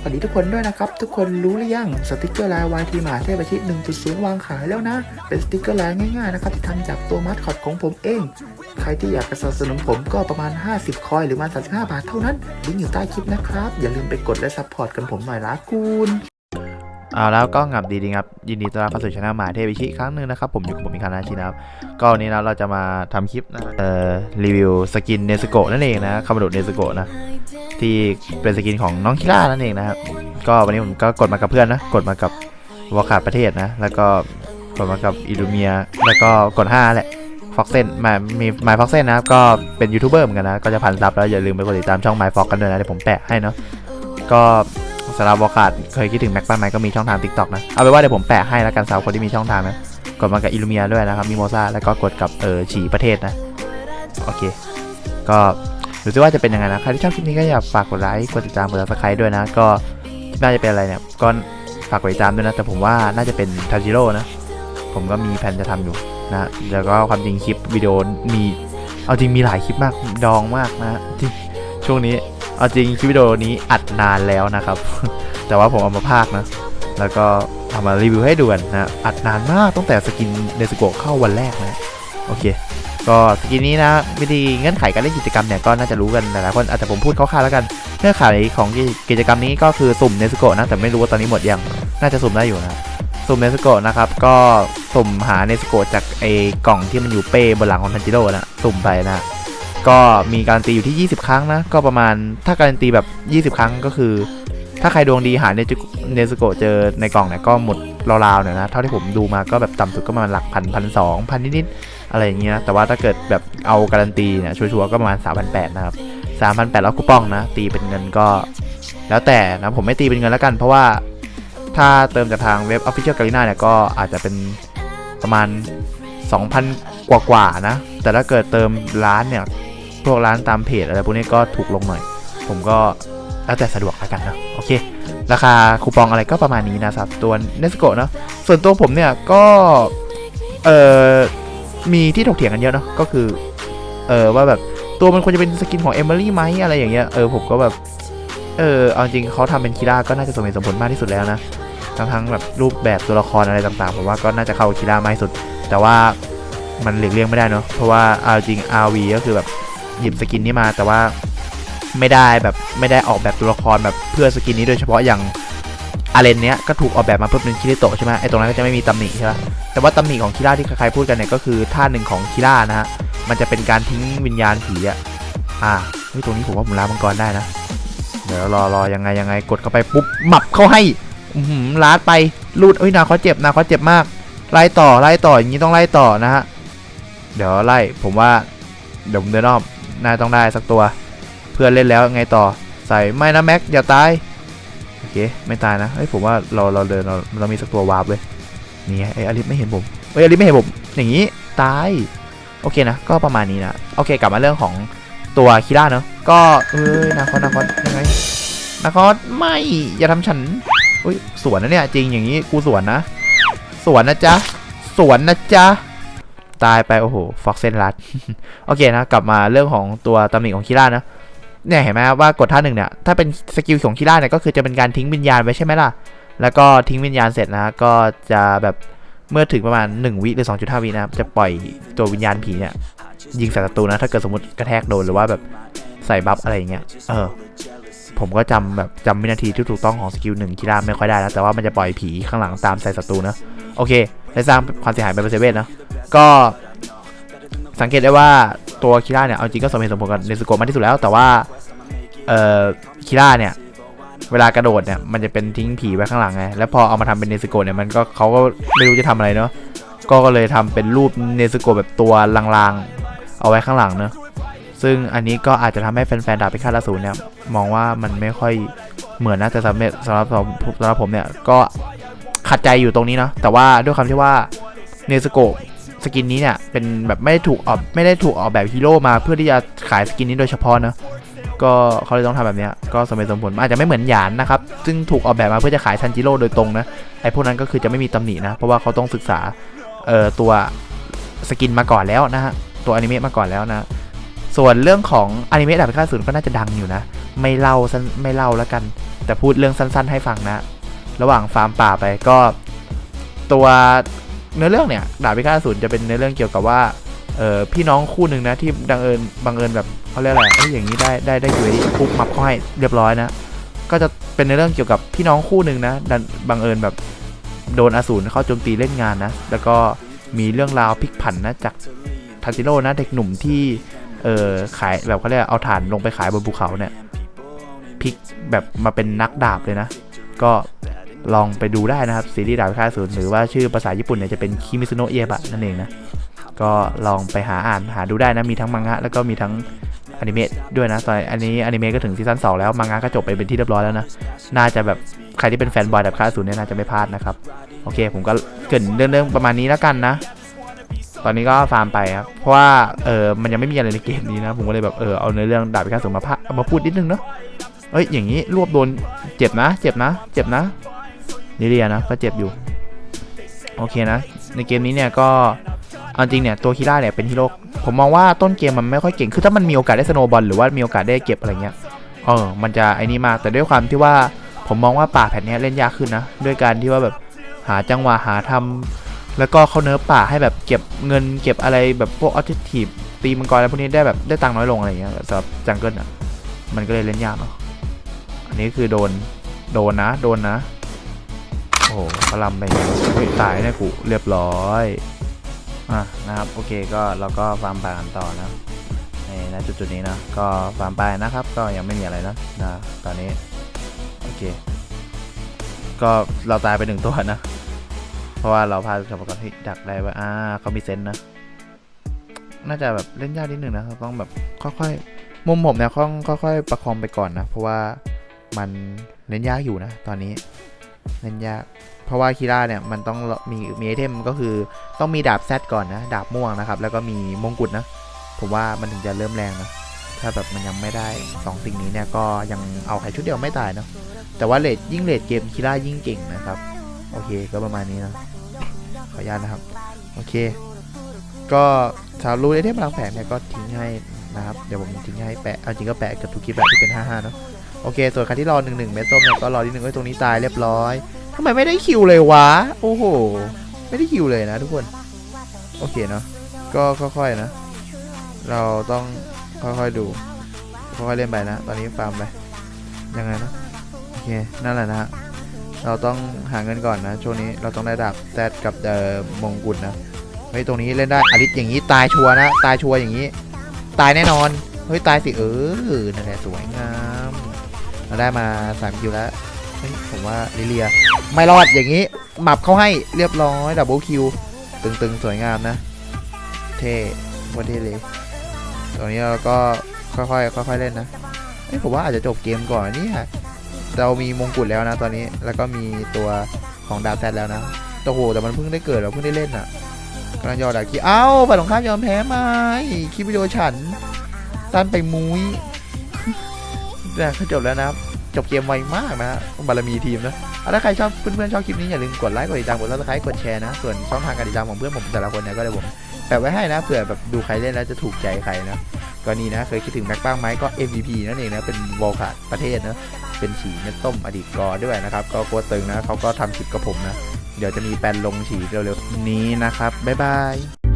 สวัสดีทุกคนด้วยนะครับ ทุกคนรู้หรือยังสติกเกอร์ลายวายทีมหาเทพอาทิต1.0 วางขายแล้วนะ เป็นสติกเกอร์ลายง่ายๆนะครับที่ทำจากตัวมัดคอดของผมเอง ใครที่อยากจะสนับสนุนผมก็ประมาณ 50 คอยหรือประมาณ 35 บาทเท่านั้นลิงก์อยู่ใต้คลิปนะครับ อย่าลืมไปกดและซัพพอร์ตกันผมหน่อยละคุณ อาแล้วก็งับดีดีครับยินดีต้อนรับเข้าสู่ช่องหมาเทพวิชิครั้งหนึ่งนะครับผมอยู่กับผมอีกครั้งนะชินะครับก็วันนี้นะเราจะมาทำคลิปนะเอ่อรีวิวสกินเนสโกะนั่นเองนะคามาโดเนสโกะนะที่เป็นสกินของน้องคิร่านั่นเองนะครับก็วันนี้ผมก็กดมากับเพื่อนนะกดมากับวอคาประเทศนะแล้วก็กดมากับอิลูเมียแล้วก็กด5แหละฟ็อกเซนมามีไมฟ็อกเซนนะครับก็เป็นยูทูบเบอร์เหมือนกันนะก็จะพันซับแล้วอย่าลืมไปกดติดตามช่องไมฟ็อกกันด้วยนะเดี๋ยวผมแปะให้เนาะก็ สำหรับวอคาดเคยคิดถึงแม็กป้าไหมก็มีช่องทาง TikTok นะ เอาไปว่าเดี๋ยวผมแปะให้แล้วกันสำหรับคนที่มีช่องทางนะ กดมากับอิลูเมียด้วยนะครับมีโมซาแล้วก็กดกับเออฉีประเทศนะ โอเค ก็รู้สึกว่าจะเป็นยังไงนะใครที่ชอบคลิปนี้ก็อย่าฝากกดไลค์กดติดตามกดซับสไครต์ด้วยนะ ก็น่าจะเป็นอะไรเนี่ยก็ฝากกดติดตามด้วยนะ แต่ผมว่าน่าจะเป็นทาจิโร่นะ ผมก็มีแผนจะทำอยู่นะแล้วก็ความจริงคลิปวิดีโอมีเอาจริงมีหลายคลิปมากดองมากนะจริงช่วงนี้ เอาจริงคลิปวิดีโอนี้อัดนานแล้วนะครับ แต่ว่าผมเอามาพากนะ แล้วก็เอามารีวิวให้ดูกันนะอัดนานมากตั้งแต่สกินเนสโกเข้าวันแรกนะ โอเค ก็สกินนี้นะวิธีเงื่อนไขการเล่นกิจกรรมเนี่ยก็น่าจะรู้กันหลายๆคนอาจจะผมพูดคร่าวๆแล้วกันเงื่อนไขของกิจกรรมนี้ก็คือสุ่มเนสโกนะแต่ไม่รู้ว่าตอนนี้หมดยังน่าจะสุ่มได้อยู่นะสุ่มเนสโกะนะครับ ก็สุ่มหาเนสโกะจากไอ้กล่องที่มันอยู่เป้บนหลังของทันจิโร่นะ สุ่มไปนะ ก็มีการันตีอยู่ที่ 20 ครั้งนะ ก็ประมาณถ้าการันตีแบบ 20 ครั้งก็คือ ถ้าใครดวงดีหาเนจุเนสโกะเจอในกล่องเนี่ยก็หมดราวๆเนี่ยนะ เท่าที่ผมดูมาก็แบบต่ำสุดก็ประมาณหลักพันพันสองพันนิดๆอะไรอย่างเงี้ยนะแต่ว่าถ้าเกิดแบบเอาการันตีเนี่ยชัวร์ๆก็ประมาณ 3,800 นะครับ 3,800แล้วคูปองนะ ตีเป็นเงินก็ แล้วแต่นะผมไม่ตีเป็นเงินแล้วกัน เพราะว่าถ้าเติมจากทางเว็บ Official Garena เนี่ยก็อาจจะเป็นประมาณ 2,000 กว่าๆนะ แต่ถ้าเกิดเติมร้านเนี่ย วกร้านตามเพจอะไรพวกนี้ก็ถูกลงหน่อย ผมก็แล้วแต่สะดวกแล้วกันนะโอเค ราคาคูปองอะไรก็ประมาณนี้นะครับตัวเนสโกะเนาะส่วนตัวผมเนี่ยก็เออมีที่ถกเถียงกันเยอะเนาะก็คือเออว่าแบบตัวมันควรจะเป็นสกินของเอมิลี่ไหมอะไรอย่างเงี้ยเออผมก็แบบเออเอาจริงเขาทำเป็นคีร่าก็น่าจะสมเหตุสมผลมากที่สุดแล้วนะทั้งทั้งแบบรูปแบบตัวละครอะไรต่างๆผมว่าก็น่าจะเข้ากับคีร่ามากที่สุด แต่ว่ามันหลีกเลี่ยงไม่ได้เนาะเพราะว่าเอาจริง RV ก็คือแบบ หยิบสกินนี้มาแต่ว่าไม่ได้แบบไม่ได้ออกแบบตัวละครแบบเพื่อสกินนี้โดยเฉพาะอย่างอาเลนเนี้ยก็ถูกออกแบบมาเพื่อเป็นคิริโตะใช่ไหมไอตรงนั้นก็จะไม่มีตำหนิใช่ไหมแต่ว่าตำหนิของคิร่าที่ใครๆพูดกันเนี่ยก็คือท่าหนึ่งของคิร่านะฮะมันจะเป็นการทิ้งวิญญาณผีอะอ่าเฮ้ยตรงนี้ผมว่าผมล้ามังกรได้นะ เดี๋ยวรอรอยังไงยังไงกดเข้าไปปุ๊บหมับเข้าให้อือหือลาดไปลูดเอ้ยนาเขาเจ็บนาเขาเจ็บมากไล่ต่อไล่ต่ออย่างนี้ต้องไล่ต่อนะฮะเดี๋ยวไล่ผมว่าเดี๋ยวผมเดินอ้อม นายต้องได้สักตัว เพื่อนเล่นแล้วไงต่อใส่ไม่นะแม็กอย่าตายโอเคไม่ตายนะเฮ้ยผมว่าเราเราเดินเราเรามีสักตัววาร์ปเลยนี่ไงไอ้อลิฟไม่เห็นผมเฮ้ยอลิฟไม่เห็นผมอย่างนี้ตายโอเคนะก็ประมาณนี้นะโอเคกลับมาเรื่องของตัวคิร่าเนอะก็เอ้ยนาคอนนาคอนยังไงนาคอนไม่อย่าทำฉันอุ้ยสวนนะเนี่ยจริงอย่างนี้กูสวนนะ สวนนะจ๊ะสวนนะจ๊ะ ตายไป โอ้โห ฟ็อกเซนรัด โอเคนะ กลับมาเรื่องของตัวตำหนิของคิร่านะ เนี่ยเห็นไหมว่ากดท่าหนึ่งเนี่ย ถ้าเป็นสกิลของคิร่าเนี่ยก็คือจะเป็นการทิ้งวิญญาณไว้ใช่ไหมล่ะ แล้วก็ทิ้งวิญญาณเสร็จนะ ก็จะแบบเมื่อถึงประมาณ 1 วิหรือ 2.5 วินะครับ จะปล่อยตัววิญญาณผีเนี่ย ยิงใส่ศัตรูนะ ถ้าเกิดสมมติกระแทกโดนหรือว่าแบบใส่บัฟอะไรอย่างเงี้ย เออ ผมก็จำแบบจำวินาทีที่ถูกต้องของสกิลหนึ่งคิร่าไม่ค่อยได้นะ แต่ว่ามันจะปล่อยผีข้างหลังตามใส่ศัตรูนะ โอเคได้สร้างความเสียหายไปเป็นเซเว่นนะ ก็สังเกตได้ว่าตัวคิร่าเนี่ยเอาจริงก็สมเหตุสมผลกับเนสโกะมากที่สุดแล้ว แต่ว่าเอ่อคิร่าเนี่ยเวลากระโดดเนี่ยมันจะเป็นทิ้งผีไว้ข้างหลังไงแล้วพอเอามาทำเป็นเนสโกะเนี่ยมันก็เขาก็ไม่รู้จะทำอะไรเนาะก็เลยทำเป็นรูปเนสโกะแบบตัวลางๆ เอาไว้ข้างหลังเนาะซึ่งอันนี้ก็อาจจะทำให้แฟนๆดาบพิฆาตอสูรเนี่ยมองว่ามันไม่ค่อยเหมือนนะแต่สำหรับสำหรับผมสำหรับผมเนี่ยก็ขัดใจอยู่ตรงนี้เนาะแต่ว่าด้วยคำที่ว่าเนสโกะ สกินนี้เนี่ยเป็นแบบไม่ได้ถูกออกไม่ได้ถูกออกแบบฮีโร่มาเพื่อที่จะขายสกินนี้โดยเฉพาะเนอะก็เขาเลยต้องทำแบบนี้ก็สมเหตุสมผลอาจจะไม่เหมือนหยานนะครับ ซึ่งถูกออกแบบมาเพื่อจะขายซันจิโร่โดยตรงนะไอ้พวกนั้นก็คือจะไม่มีตำหนินะ เพราะว่าเขาต้องศึกษาเอ่อตัวสกินมาก่อนแล้วนะฮะตัวอนิเมะมาก่อนแล้วนะส่วนเรื่องของอนิเมะดาบพิฆาตอสูรก็น่าจะดังอยู่นะ ไม่เล่าไม่เล่าแล้วกัน แต่พูดเรื่องสั้นๆ ให้ฟังนะ ระหว่างฟาร์มป่าไปก็ตัว เนื้อเรื่องเนี่ยดาบพิฆาตอสูรจะเป็นเนื้อเรื่องเกี่ยวกับว่าเออพี่น้องคู่หนึ่งนะที่บังเอิญบังเอิญแบบเขาเรียกอะไรเอ้อย่างนี้ได้ได้ได้อยู่ในปุ๊บมับเขาให้เรียบร้อยนะก็จะเป็นในเรื่องเกี่ยวกับพี่น้องคู่หนึ่งนะดันบังเอิญแบบโดนอสูรเข้าโจมตีเล่นงานนะแล้วก็มีเรื่องราวพลิกผันนะจากทันจิโร่นะเด็กหนุ่มที่เออขายแบบเขาเรียกเอาถ่านลงไปขายบนภูเขาเนี่ยพลิกแบบมาเป็นนักดาบเลยนะ ก็ ลองไปดูได้นะครับ ซีรีส์ดาบพิฆาตอสูรหรือว่าชื่อภาษาญี่ปุ่นเนี่ยจะเป็นคิมิซุโนะเยบะนั่นเองนะ ก็ลองไปหาอ่านหาดูได้นะ มีทั้งมังงะแล้วก็มีทั้งอนิเมะด้วยนะ ตอนอันนี้อนิเมะก็ถึงซีซั่น2แล้ว มังงะก็จบไปเป็นที่เรียบร้อยแล้วนะ น่าจะแบบใครที่เป็นแฟนบอยดับค่าศูนย์เนี่ยน่าจะไม่พลาดนะครับ โอเค ผมก็เกรินเรื่องๆประมาณนี้แล้วกันนะ ตอนนี้ก็ฟาร์มไปครับ เพราะว่าเออมันยังไม่มีอะไรในเกมนี้นะ ผมก็เลยแบบเออเอาในเรื่องดาบพิฆาตสูรมาพามาพูดนิดนึงเนาะ เอ้ยอย่างนี้รวบโดนเจ็บนะ เจ็บนะ เจ็บนะ นิเรียนะก็เจ็บอยู่ โอเคนะ ในเกมนี้เนี่ยก็เอาจริงเนี่ยตัวคีร่าเนี่ยเป็นฮีโร่ผมมองว่าต้นเกมมันไม่ค่อยเก่ง คือถ้ามันมีโอกาสได้สโนบอลหรือว่ามีโอกาสได้เก็บอะไรเงี้ย เออ มันจะไอ้นี่มาก แต่ด้วยความที่ว่าผมมองว่าป่าแผ่นนี้เล่นยากขึ้นนะ ด้วยการที่ว่าแบบหาจังหวะหาทำแล้วก็เขาเนื้อป่าให้แบบเก็บเงินเก็บอะไรแบบพวกออทิทีฟตีมังกรอะไรพวกนี้ได้แบบได้ตังค์น้อยลงอะไรเงี้ยสำหรับจังเกิลอะ มันก็เลยเล่นยากเนาะ อันนี้คือโดน โดนนะ โดนนะ หกระลำไปเฮ้ยตายแน่กูเรียบร้อยอะนะครับโอเคก็เราก็ฟาร์มไปกันต่อนะในณจุดจุดนี้นะก็ฟาร์มไปนะครับ ก็ยังไม่มีอะไรนะนะตอนนี้โอเค ก็เราตายไปหนึ่งตัวนะ เพราะว่าเราพาชาวบ้านที่ดักได้ว่าอ่าเขามีเซนนะ น่าจะแบบเล่นยากนิดหนึ่งนะต้องแบบค่อยๆมุมผมเนี่ยค่อยๆประคองไปก่อนนะ เพราะว่ามันเล่นยากอยู่นะ ตอนนี้ เล่นยาก เพราะว่าคีร่าเนี่ยมันต้องมีมีไอเทมก็คือต้องมีดาบแซดก่อนนะ ดาบม่วงนะครับ แล้วก็มีมงกุฎนะ ผมว่ามันถึงจะเริ่มแรงนะ ถ้าแบบมันยังไม่ได้สองสิ่งนี้เนี่ยก็ยังเอาแค่ชุดเดียวไม่ตายเนาะ แต่ว่าเลดยิ่งเลดเกมคิร่ายิ่งเก่งนะครับ โอเคก็ประมาณนี้นะ ขออนุญาตนะครับ โอเค ก็ชาวรู้ไอเทมพลังแฝงเนี่ยก็ทิ้งให้นะครับ เดี๋ยวผมทิ้งให้แปะ เอาจริงก็แปะกับทุกคลิปแบบที่เป็น 55 เนาะ โอเค ส่วนใครที่รอ11เมตรส้มเนี่ยก็รอที่หนึ่งไว้ตรงนี้ตายเรียบร้อยทำไมไม่ได้คิวเลยวะ โอ้โห ไม่ได้คิวเลยนะทุกคน โอเคเนาะ ก็ค่อยๆนะ เราต้องค่อยๆดู ค่อยๆเล่นไปนะ ตอนนี้ฟาร์มไป ยังไงนะ โอเค นั่นแหละนะฮะเราต้องหาเงินก่อนนะ ช่วงนี้เราต้องได้ดาบแซดกับเดอมงกุฎนะ เฮ้ย ตรงนี้เล่นได้อลิสอย่างนี้ตายชัวนะ ตายชัวอย่างนี้ ตายแน่นอน เฮ้ย ตายสิเออนั่นแหละสวยงาม เราได้มา3คิวแล้วเฮ้ยผมว่าลิเลีย ไม่รอดอย่างนี้หมับเข้าให้เรียบร้อยดับเบิลคิวตึงๆ สวยงามนะ เท่วันเท่เลยตอนนี้เราก็ค่อยๆค่อยๆเล่นนะเอ้ยผมว่าอาจจะจบเกมก่อนเนี่ยเรามีมงกุฎแล้วนะตอนนี้แล้วก็มีตัวของดาวแซดแล้วนะแต่โหแต่มันเพิ่งได้เกิดเราเพิ่งได้เล่นอะกำลังยอดาคีเอ้าฝ่ายตรงข้ามยอมแพ้ไหมคลิปวิดีโอฉันตันไปมุ้ย เนี่ยก็จบแล้วนะครับ จบเกมไวมากนะบารมีทีมนะถ้าใครชอบเพื่อนๆชอบคลิปนี้อย่าลืมกดไลค์กดติดตามกดซับสไครต์กดแชร์นะ ส่วนช่องทางการติดตามของเพื่อนผมแต่ละคนเนี่ยก็เดี๋ยวผมแปะไว้ให้นะเผื่อแบบดูใครเล่นแล้วจะถูกใจใครนะก็นี่นะเคยคิดถึงแม็กบ้างไหมก็ MVP นั่นเองนะเป็นวอลขาดประเทศนะเป็นฉีเม็ดต้มอดีตกอด้วยนะครับก็โคตรตึงนะเขาก็ทำคลิปกับผมนะเดี๋ยวจะมีแปลนลงฉีเร็วๆนี้นะครับบ๊ายบาย